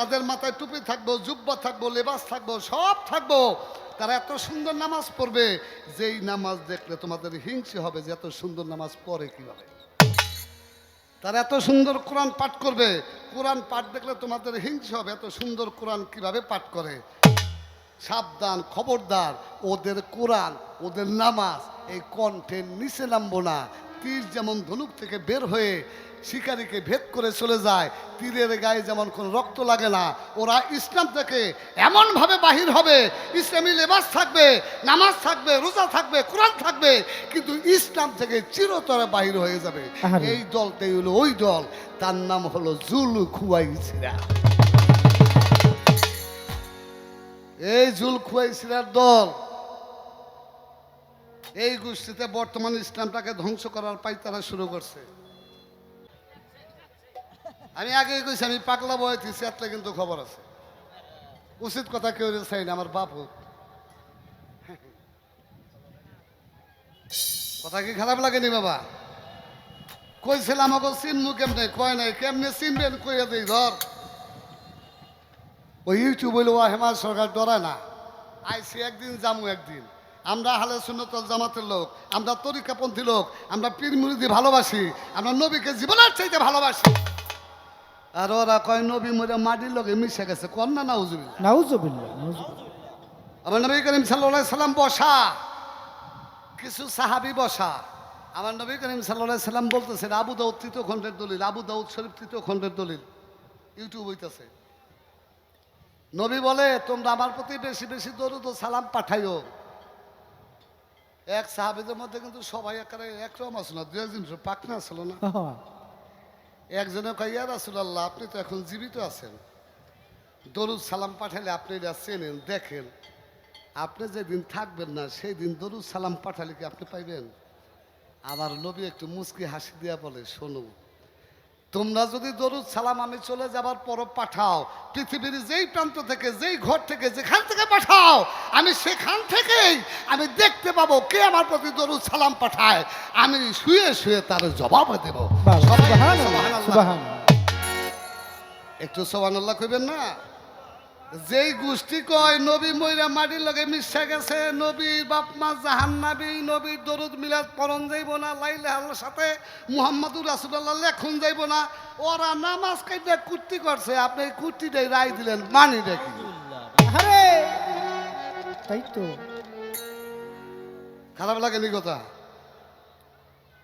তাদের মাথায় টুপি থাকব, জুব্বা থাকব, লেবাস থাকব, সব থাকব। তারা এত সুন্দর নামাজ পড়বে, যেই নামাজ দেখলে তোমাদের হিংসে হবে যে এত সুন্দর নামাজ পড়ে কীভাবে। তারা এত সুন্দর কোরআন পাঠ করবে, কোরআন পাঠ দেখলে তোমাদের হিংসে হবে, এত সুন্দর কোরআন কীভাবে পাঠ করে। সাবধান, খবরদার, ওদের কোরআন, ওদের নামাজ, এই কণ্ঠের নিচে নামবো না তীর যেমন ধনুক থেকে বের হয়ে শিকারীকে ভেদ করে চলে যায় তীরের গায়ে যেমন কোনো রক্ত লাগে না ওরা ইসলাম থেকে এমনভাবে বাহির হবে ইসলামী লেবাস থাকবে নামাজ থাকবে রোজা থাকবে কোরআন থাকবে কিন্তু ইসলাম থেকে চিরতরে বাহির হয়ে যাবে। এই দলটাই হলো ওই দল তার নাম হলো জুলু খুয়াইছিরা এই জুল খুয়াইছিরার দল এই গোষ্ঠীতে বর্তমান ইসলামটাকে ধ্বংস করার পাইতারা শুরু করছে। আমি আগে কইছি, আমি পাগলা বয়ছি সেতলে কিন্তু খবর আছে। উচিত কথা কেউ চাই না, আমার বাপ হোক। কথা কি খারাপ লাগেনি বাবা? কইছিলাম আমাকে চিনমু কেমনে? কয় নাই? কেমনে চিনবেন? কইয়া দিই, ধর। ওই ইউটিউব হইল হেমাল সরকার ডরায় না। আইসি একদিন জামু একদিন। আমরা হালে সুন্নতল জামাতের লোক আমরা তরিকাপন্থী লোক আমরা পীর মুরিদি ভালোবাসি আমরা নবীকে জীবনের চাইতে ভালোবাসি। আর ওরা কয় নবী মরে মাটির লোকে মিশে গেছে। কন্যা না। আমার নবী করিম সাল্লাহ সাল্লাম বসা। কিছু সাহাবি বসা। আমার নবী করিম সাল্লাহ সাল্লাম বলতেছেন আবু দাউদ তৃতীয় খণ্ডের দলিল আবু দাউদ শরীফ তৃতীয় খণ্ডের দলিল। ইউটিউব হইতেছে। নবী বলে তোমরা আমার প্রতি বেশি বেশি দরুদ ও সালাম পাঠাইও। এক সাহাবিদের মধ্যে কিন্তু সবাই একারে একরকম আসলো না দু একজন পাকনা আসলো না। একজনে কয় ইয়া আল্লাহ আপনি তো এখন জীবিত আছেন। দরুদ সালাম পাঠালে আপনি এটা চেনেন দেখেন। আপনি যেদিন থাকবেন না সেই দিন দরুদ সালাম পাঠালে কি আপনি পাইবেন? আমার নবী একটু মুসকি হাসি দিয়া বলে শোনো তোমরা যদি দরুদ সালাম আমি চলে যাবার পরও পাঠাও পৃথিবীর যেই প্রান্ত থেকে যেই ঘর থেকে যেখান থেকে পাঠাও আমি সেখান থেকেই আমি দেখতে পাবো কে আমার প্রতি দরুদ সালাম পাঠায়। আমি শুয়ে শুয়ে তার জবাব দেব। একটু। একটু সোহানুল্লাহ কইবেন না? যেই গোষ্ঠী কয় নবী মইরা মাটির লগে মিশা গেছে নবীর বাপ মা জাহান্নাবী নবীর দরুদ মিলাদ পরন যাইব না লাইলে আল্লাহর সাথে মুহাম্মাদুর রাসূলুল্লাহ লেখন যাইব না ওরা নামাজ কাইটা কুর্তি করছে আপনি এই কুর্তিটাই রায় দিলেন মানি দেখি। আরে তাই তো। খারাপ লাগেনি কথা।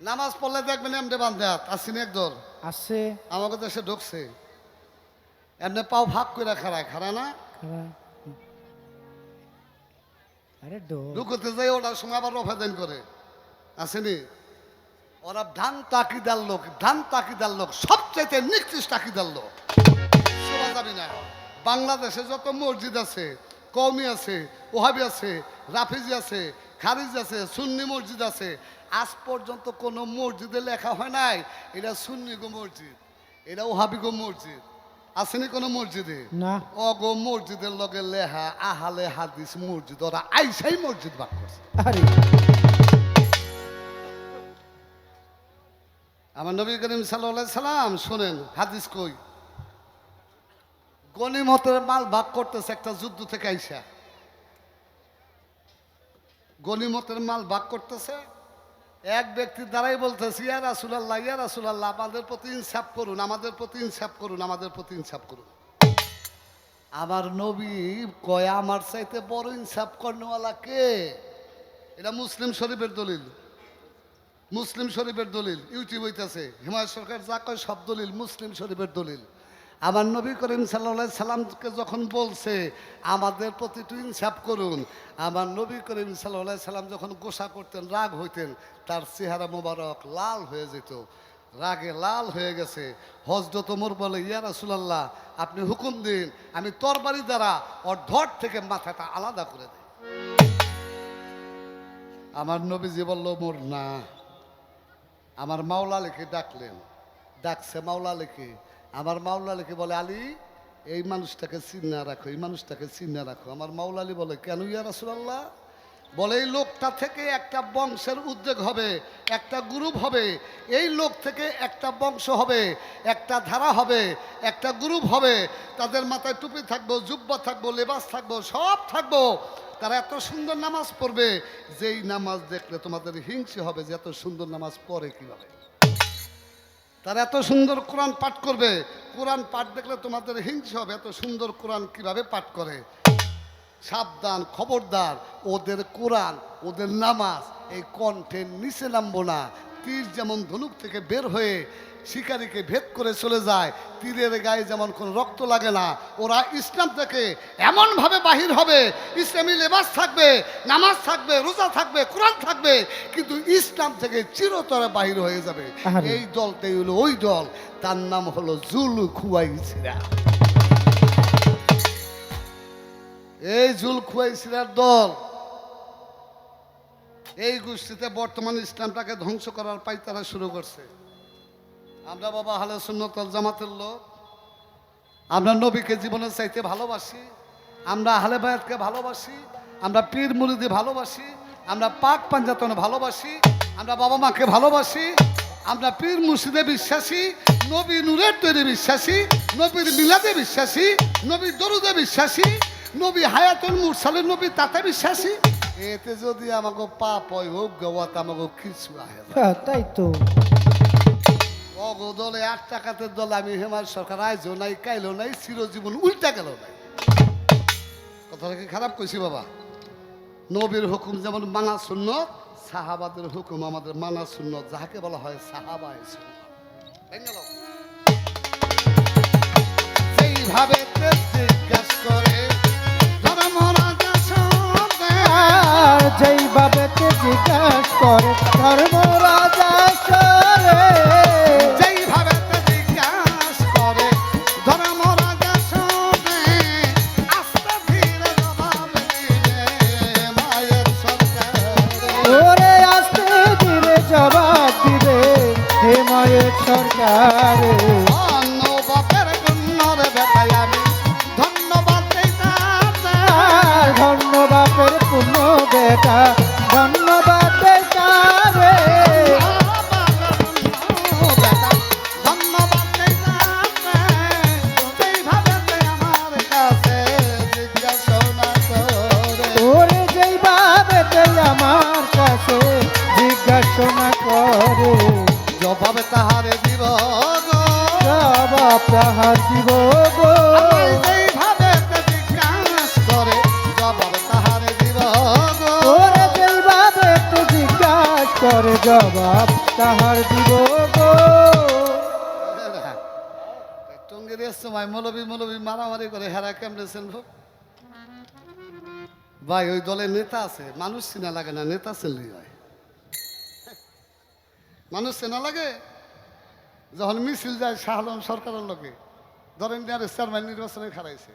নামাজ পড়লে দেখবেন এমনি বান্ধে আসিনি একদল আছে। আমাকে দেশে ঢুকছে। এমনি পাও ভাগ করে খাড়ায় খারা না। আরে ঢুকতে যাই ওটার সময় আবার রফাদান করে। আসেনি ওরা ধান তাকিদার লোক ধান তাকিদার লোক সবচাইতে নিকৃষ্ট তাকিদার লোক। শোনা যাবে না। বাংলাদেশে যত মসজিদ আছে কওমি আছে ওহাবি আছে রাফিজি আছে খারিজ আছে সুন্নি মসজিদ আছে আজ পর্যন্ত কোনো মসজিদে লেখা হয় নাই এটা সুন্নি গো মসজিদ এটা ওহাবি গো মসজিদ। আসেনি কোনো মসজিদে? না। অগো মসজিদের লগে লেহা আহালে হাদিস মসজিদ ওরা আইসাই মসজিদ বাক করছে। আরে। আমার নবী করিম সাল্লাহ সাল্লাম শোনেন হাদিস কই? গনিমতের মাল ভাগ করতেছে একটা যুদ্ধ থেকে আইসা। গনিমতের মাল ভাগ করতেছে এক ব্যক্তি দ্বারাই বলতেছে, ইয়া রাসুলাল্লাহ ইয়া রাসুলাল্লাহ, আমাদের প্রতি ইনসাফ করুন, আমাদের প্রতি ইনসাফ করুন, আমাদের প্রতি ইনসাফ করুন। আমার নবী কয়, আমার চাইতে বড় ইনসাফ কর্ণওয়ালা কে? এটা মুসলিম শরীফের দলিল। মুসলিম শরীফের দলিল, ইউটিউব হইতেছে, হিমায়ত সরকার যা কয় সব দলিল মুসলিম শরীফের দলিল। আমার নবী করিম সাল্লা সাল্লামকে যখন বলছে, আমাদের প্রতি ইনসাফ করুন। আমার নবী করিম সাল্লাহ সাল্লাম যখন গোসা করতেন, রাগ হইতেন, তার চেহারা মোবারক লাল হয়ে যেত। রাগে লাল হয়ে গেছে। হজরত ওমর বলে, ইয়া রাসূলুল্লাহ, আপনি হুকুম দিন, আমি তরবারি দ্বারা ওর ধর থেকে মাথাটা আলাদা করে দিই। আমার নবীজি বলল মোর না। আমার মাওলা লেখে ডাকলেন। ডাকছে মাওলা লেখে আমার মাওলা লেখে বলে, আলী, এই মানুষটাকে চিন্না রাখো, এই মানুষটাকে চিন্না রাখো। আমার মাওলা আলী বলে, কেন ইয়া রাসূলুল্লাহ? বলে, এই লোকটা থেকে একটা বংশের উদ্যোগ হবে, একটা গ্রুপ হবে। এই লোক থেকে একটা বংশ হবে, একটা ধারা হবে, একটা গ্রুপ হবে। তাদের মাথায় টুপি থাকব, জুব্বা থাকব, লেবাস থাকব, সব থাকব। তারা এত সুন্দর নামাজ পড়বে। যেই নামাজ দেখলে তোমাদের হিংসে হবে যে এত সুন্দর নামাজ পড়ে কীভাবে? তারা এত সুন্দর কোরআন পাঠ করবে। কোরআন পাঠ দেখলে তোমাদের হিংসে হবে, এত সুন্দর কোরআন কীভাবে পাঠ করে? সাবধান, খবরদার, ওদের কোরআন, ওদের নামাজ, এই কণ্ঠের নিচে নামবো না। তীর যেমন ধনুক থেকে বের হয়ে শিকারীকে ভেদ করে চলে যায়। তীরের গায়ে যেমন কোনো রক্ত লাগে না ওরা ইসলাম থেকে এমনভাবে বাহির হবে ইসলামী লেবাস থাকবে নামাজ থাকবে রোজা থাকবে কোরআন থাকবে কিন্তু ইসলাম থেকে চিরতরে বাহির হয়ে যাবে। এই দলটাই হলো ওই দল তার নাম হলো জুলু খুয়াইছিরা এই জুল খুয়াইছিরার দল এই গোষ্ঠীতে বর্তমান ইসলামটাকে ধ্বংস করার পাই তারা শুরু করছে। আমরা বাবা হালে সুন্নতল জামাতের লোক। আমরা নবীকে জীবনের চাইতে ভালোবাসি। আমরা হালে বায়াতকে ভালোবাসি। আমরা পীর মুরিদি ভালোবাসি। আমরা পাক পাঞ্জাতন ভালোবাসি। আমরা বাবা মাকে ভালোবাসি। আমরা পীর মুর্শিদে বিশ্বাসী। নবী নূরের তৈরি বিশ্বাসী। নবীর মিলাদে বিশ্বাসী। নবী দরুদে বিশ্বাসী। নবী হায়াতুল মুরসালের নবী তাতে বিশ্বাসী। এতে যদি আমাকে পাপ হয় হোক গওয়াত আমাকে কিছু আহে হ্যাঁ, তাই তো। অগো দলে আট টাকাতে দল, আমি হেমার সরকার আইজও নাই কাইলো নাই, চিরজীবন উল্টা গেল নাই। কথাটা কি খারাপ কইছি বাবা? নবীর হুকুম যেমন মানা শূন্য সাহাবাদের হুকুম আমাদের মানা শূন্য যাহাকে বলা হয় সাহাবা সেইভাবে জিজ্ঞাস করে আর যেইভাবে কে করে ধর্ম জিজ্ঞাসা করে। জবাবে তাহারে দিব জবাব তাহার দিব জবাব তাহার দিব গো। টঙ্গের সময় মৌলবি মৌলবি মারামারি করে হেরা কেমনে শুনব ভাই ওই দলের নেতা আছে মানুষ চেনা লাগে না নেতা চিনলেই হয়। মানুষ চেনা লাগে? যখন মিছিল যায় শাহ আলম সরকারের লোকে ধরেন আর চেয়ারম্যান নির্বাচনে খারাইছে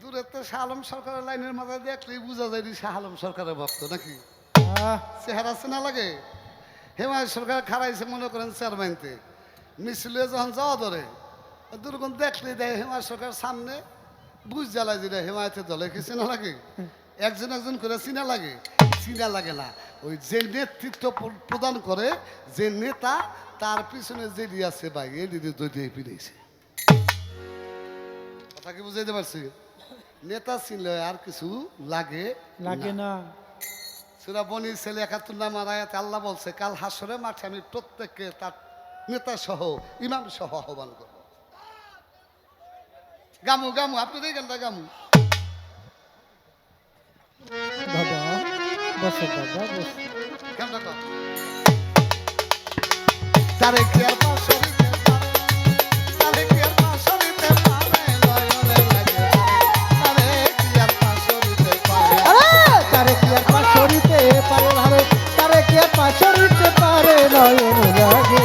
দূরে তো শাহ আলম সরকারের লাইনের মাথায় দেখলেই বোঝা যায় শাহ আলম সরকারের ভক্ত নাকি? চেহারা চেনা লাগে? হেমায় সরকার খারাইছে মনে করেন চেয়ারম্যানতে মিছিলে যখন যাওয়া ধরে দুর্গম দেখলে দেয় হেমায় সরকার সামনে বুঝ জ্বালায় যেটা হেমায়তের দলে কি চেনা লাগে? একজন একজন করে চিনা লাগে। চিনা লাগে না। ওই যে নেতৃত্ব প্র- প্রদান করে যে নেতা তার পিছনে যে আছে ভাই এই দিদি দই দিয়ে ফিরেছে কথা কি বুঝাইতে পারছি? নেতা চিনলে আর কিছু লাগে লাগে না। সুরা বনি ছেলে একাত্তর নাম আয়াতে আল্লাহ বলছে কাল হাসরে মাঠে আমি প্রত্যেককে তার নেতা সহ ইমাম সহ আহ্বান করব। গামু গামু আপনি দেখেন না গামু? বাবা বসো বাবা বসো। কেমন তারে কি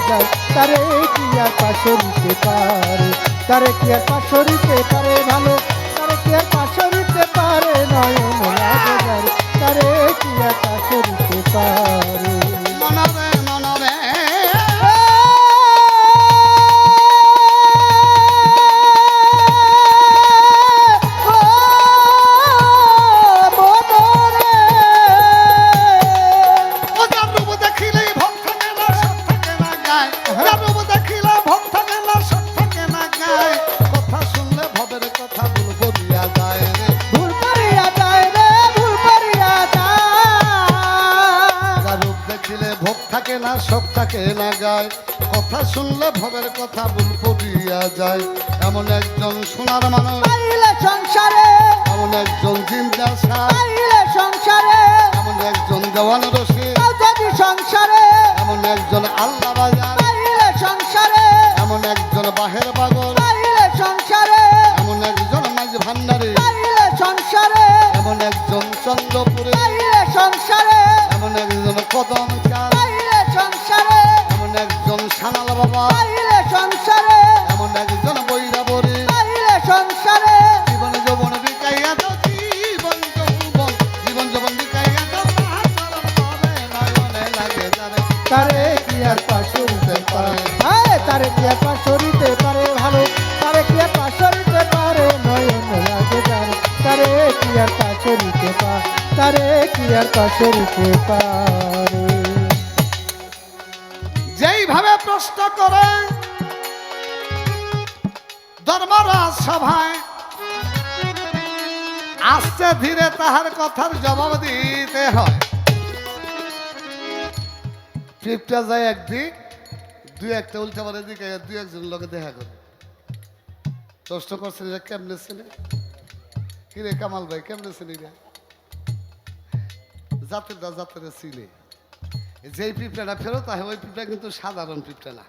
যায়। তারে কি আর পাশরিতে পারে? তারে কি আর পাশরিতে পারে ভালো? তারে কি আর পাশরিতে পারে নয়ন তারে কি আর পাশরিতে পারে? শুনলে ভবের কথা ভুল পড়িয়া যায়। এমন একজন সোনার মানুষ। সংসারে। এমন একজন জিন্দা সংসারে। এমন একজন দেওয়ান যদি সংসারে। এমন একজন আল্লাহ বাজার। সংসারে। এমন একজন বাহের পাগল। সংসারে। এমন একজন মাঝ ভান্ডারী। সংসারে। এমন একজন চন্দ্রপুরে। সংসারে। এমন একজন কদম চাল বাবা পাইলে সংসারে। এমন একজন বৈরাবরী। পাইলে সংসারে। জীবন যৌবন বিকাইয়া দাও জীবন যৌবন। জীবন যৌবন বিকাইয়া নয়নে লাগে। তারে কি আর পাশরিতে পারে? হ্যাঁ তারে কি আর পাশরিতে পারে? ভালো তারে কি আর পাশরিতে পারে? নয়ন লাগে তারে কি আর পাশরিতে পারে? তারে কি আর পাশরিতে পারে? প্রশ্ন করে ধর্মরাজ সভায় আস্তে ধীরে তাহার কথার জবাব দিতে হয়। যায় একদিক, দুই একটা উল্টা পারে দিকে, দুই একজন লোকে দেখা করে। কষ্ট করছেন যে কেমনে ছেলে? কিরে কামাল ভাই, কেমনে ছিলি জাতের চিনে যেই পিঁপড়াটা ফেরত হয় ওই পিঁপড়া কিন্তু সাধারণ পিঁপড়া না।